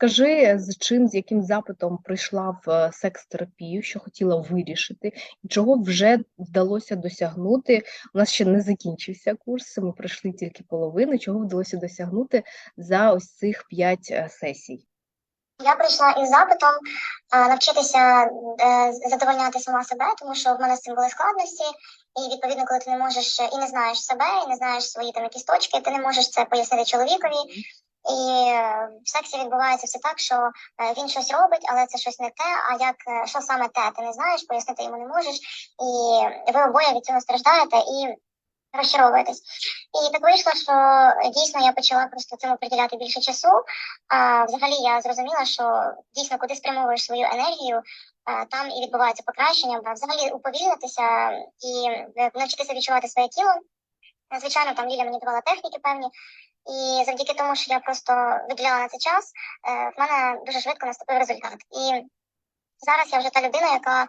Розкажи, з чим, з яким запитом прийшла в е, секс-терапію, що хотіла вирішити, і чого вже вдалося досягнути. У нас ще не закінчився курс, ми пройшли тільки половину, чого вдалося досягнути за ось цих п'ять е, сесій. Я прийшла із запитом е, навчитися задовольняти сама себе, тому що в мене з цим були складності. І відповідно, коли ти не можеш і не знаєш себе, і не знаєш свої там якісь точки, ти не можеш це пояснити чоловікові. І е, в сексі відбувається все так, що е, він щось робить, але це щось не те. А як е, що саме те, ти не знаєш, пояснити йому не можеш, і ви обоє від цього страждаєте і розчаровуєтесь. І так вийшло, що дійсно я почала просто цьому приділяти більше часу. А взагалі я зрозуміла, що дійсно куди спрямовуєш свою енергію, там і відбувається покращення. А Взагалі уповільнитися і навчитися відчувати своє тіло. Звичайно, там Ліля мені давала техніки певні. І завдяки тому, що я просто виділяла на цей час, е, в мене дуже швидко наступив результат. І зараз я вже та людина, яка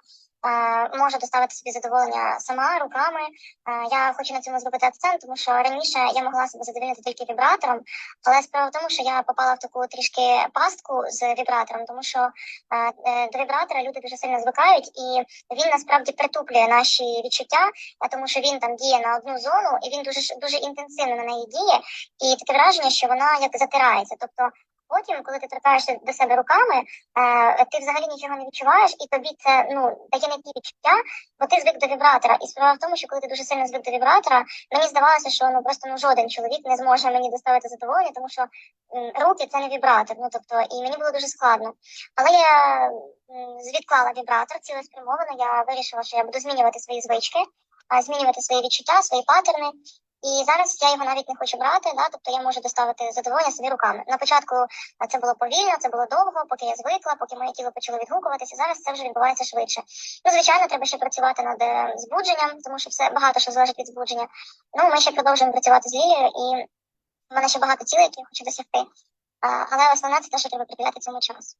може доставити собі задоволення сама руками. Е, я хочу на цьому зробити акцент, тому що раніше я могла себе задовольнити тільки вібратором, але справа в тому, що я попала в таку трішки пастку з вібратором, тому що е, е, до вібратора люди дуже сильно звикають, і він насправді притуплює наші відчуття, тому що він там діє на одну зону, і він дуже дуже інтенсивно на неї діє, і таке враження, що вона як затирається. Тобто. Потім, коли ти торкаєшся до себе руками, е, ти взагалі нічого не відчуваєш, і тобі це ну дає не ті відчуття, бо ти звик до вібратора. І справа в тому, що коли ти дуже сильно звик до вібратора, мені здавалося, що ну просто ну жоден чоловік не зможе мені доставити задоволення, тому що руки це не вібратор. Ну тобто, і мені було дуже складно. Але я м, відклала вібратор цілеспрямовано. Я вирішила, що я буду змінювати свої звички, а змінювати свої відчуття, свої паттерни. І зараз я його навіть не хочу брати, да, тобто я можу доставити задоволення собі руками. На початку це було повільно, це було довго, поки я звикла, поки моє тіло почало відгукуватися. Зараз це вже відбувається швидше. Ну, звичайно, треба ще працювати над е, збудженням, тому що все багато що залежить від збудження. Ну, ми ще продовжуємо працювати з Лілією, і в мене ще багато цілей, які я хочу досягти. Але основне це те, що треба приділяти цьому часу.